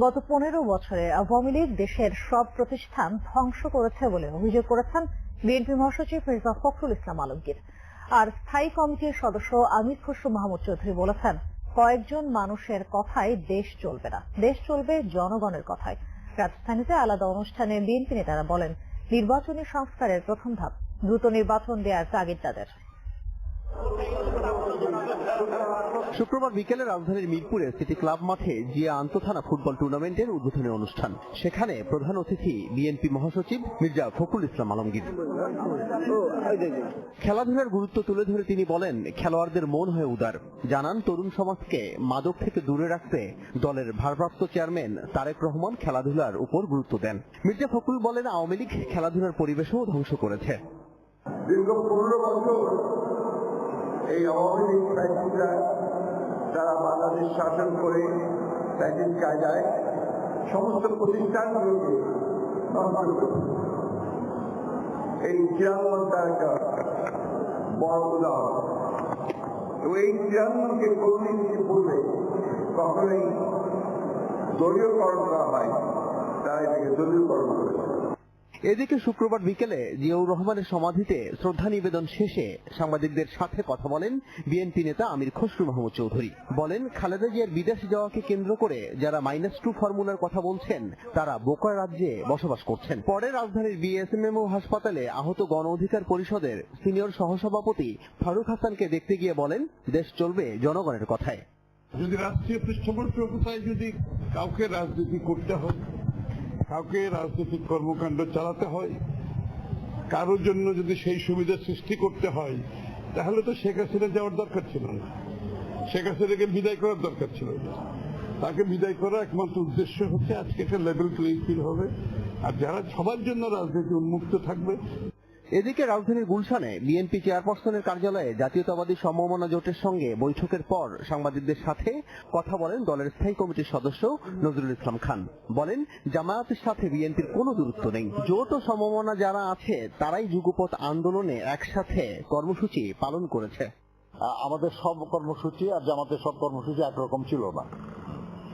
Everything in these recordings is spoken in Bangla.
গত পনেরো বছরে আওয়ামী লীগ দেশের সব প্রতিষ্ঠান ধ্বংস করেছে বলে অভিযোগ করেছেন বিএনপি মহাসচিব মির্জা ফখরুল ইসলাম আলমগীর। আর স্থায়ী কমিটির সদস্য আমির খসরু মাহমুদ চৌধুরী বলেছেন, কয়েকজন মানুষের কথায় দেশ চলবে না। দেশ চলবে জনগণের কথায়। রাজধানীতে আলাদা অনুষ্ঠানে বিএনপি নেতারা বলেন, নির্বাচনী সংস্কারের প্রথম ধাপ, দ্রুত নির্বাচন দেওয়ার তাগিদ তাদের। শুক্রবার বিকেলে রাজধানীর মিরপুরে সিটি ক্লাব মাঠে জিয়া আন্তঃথানা ফুটবল টুর্নামেন্টের উদ্বোধনী অনুষ্ঠান। সেখানে প্রধান অতিথি বিএনপি মহাসচিব মির্জা ফখরুল ইসলাম আলমগীর। খেলাধুলার গুরুত্ব তুলে ধরে তিনি বলেন, খেলোয়াড়দের মন হয়ে উদার। জানান, তরুণ সমাজকে মাদক থেকে দূরে রাখতে দলের ভারপ্রাপ্ত চেয়ারম্যান তারেক রহমান খেলাধুলার উপর গুরুত্ব দেন। মির্জা ফখরুল বলেন, আওয়ামী লীগ খেলাধুলার পরিবেশও ধ্বংস করেছে। দীর্ঘ পনেরো বছর এই আওয়ামী লীগ ফ্যাসিস্টরা তারা বাংলাদেশ শাসন করে ফ্যাসিস্ট কায়দায় সমস্ত প্রতিষ্ঠানগুলোকে নষ্ট করে। এই চিরাঙ্গন একটা বড় উদাহরণ। এবং এই চিরাঙ্গনকে কোনদিন পূর্বে কখনোই দলীয়করণ করা হয় তারা এটাকে দলীয়করণ এদিকে শুক্রবার বিকেলে জিয়াউর রহমানের সমাধিতে শ্রদ্ধা নিবেদন শেষে সাংবাদিকদের সাথে কথা বলেন বিএনপি নেতা আমির খসরু মাহমুদ চৌধুরী। বলেন, খালেদা জিয়ার বিদেশ যাওয়াকে কেন্দ্র করে যারা মাইনাস টু ফর্মুলার কথা বলছেন, তারা বোকার রাজ্যে বসবাস করছেন। পরে রাজধানীর বিএসএমএমও হাসপাতালে আহত গণ অধিকার পরিষদের সিনিয়র সহসভাপতি ফারুক হাসানকে দেখতে গিয়ে বলেন, দেশ চলবে জনগণের কথায়। যদি রাষ্ট্রীয় পৃষ্ঠপোষকতায় যদি কাউকে রাজনীতি করতে হয় কাউকে রাজনৈতিক কর্মকাণ্ড চালাতে হয়, কারোর জন্য যদি সেই সুবিধা সৃষ্টি করতে হয়, তাহলে তো শেখ হাসিনা যাওয়ার দরকার ছিল না। শেখ হাসিনাকে বিদায় করার দরকার ছিল। না তাকে বিদায় করার একমাত্র উদ্দেশ্য হচ্ছে আজকে একটা লেভেল প্লেইং ফিল হবে। আর যারা সবার জন্য রাজনীতি উন্মুক্ত থাকবে এদিকে রাজধানীর গুলশানে বিএনপি চেয়ারপারসনের কার্যালয়ে জাতীয়তাবাদী সমমনা জোটের সঙ্গে বৈঠকের পর সাংবাদিকদের সাথে কথা বলেন দলের স্থায়ী কমিটির সদস্য নজরুল ইসলাম খান। বলেন, জামায়াতের সাথে বিএনপির কোনো দূরত্ব নেই। জোট ও সমমনা যারা আছে, তারাই যুগপথ আন্দোলনে একসাথে কর্মসূচি পালন করেছে। আমাদের সব কর্মসূচি আর জামাতের সব কর্মসূচি একরকম ছিল না।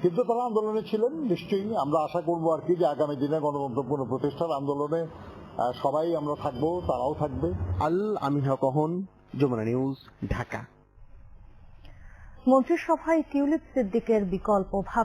কিন্তু তারা আন্দোলনে ছিলেন, নিশ্চয়ই। আমরা আশা করব আর কি যে আগামী দিনে গণতন্ত্রপূর্ণ প্রতিষ্ঠার আন্দোলনে সবাই আমরা থাকব, তারাও থাকবে। আল আমিহা কহন যমুনা নিউজ, ঢাকা। মন্ত্রিসভায় টিউলিপ সিদ্দিকের বিকল্প